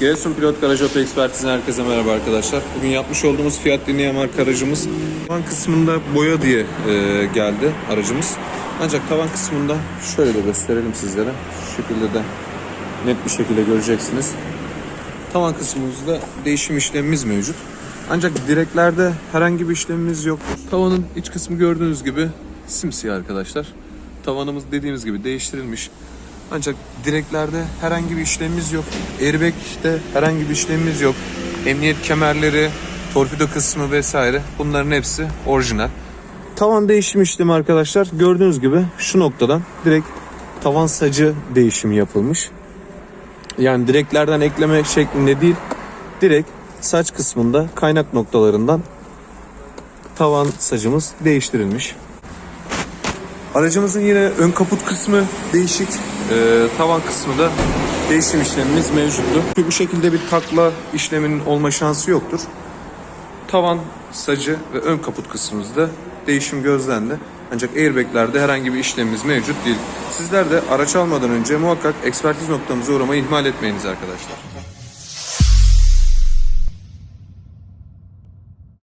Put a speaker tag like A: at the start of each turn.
A: Giresun Pilot Garaj Oto Ekspertizine herkese merhaba arkadaşlar. Bugün yapmış olduğumuz Fiat Linea marka aracımız tavan kısmında boya diye e, geldi aracımız. Ancak tavan kısmında şöyle de gösterelim sizlere. Şu şekilde de net bir şekilde göreceksiniz. Tavan kısmımızda değişim işlemimiz mevcut. Ancak direklerde herhangi bir işlemimiz yok. Tavanın iç kısmı gördüğünüz gibi simsiyah arkadaşlar. Tavanımız dediğimiz gibi değiştirilmiş. Ancak direklerde herhangi bir işlemimiz yok. Airbag'de herhangi bir işlemimiz yok. Emniyet kemerleri, torpido kısmı vesaire bunların hepsi orijinal. Tavan değişim işlemi arkadaşlar gördüğünüz gibi şu noktadan direkt tavan sacı değişimi yapılmış. Yani direklerden ekleme şeklinde değil, direkt saç kısmında kaynak noktalarından tavan sacımız değiştirilmiş. Aracımızın yine ön kaput kısmı değişik, ee, tavan kısmı da değişim işlemimiz mevcuttu. Bu şekilde bir takla işleminin olma şansı yoktur. Tavan sacı ve ön kaput kısmımızda değişim gözlendi. Ancak airbaglerde herhangi bir işlemimiz mevcut değil. Sizler de araç almadan önce muhakkak ekspertiz noktamıza uğramayı ihmal etmeyiniz arkadaşlar.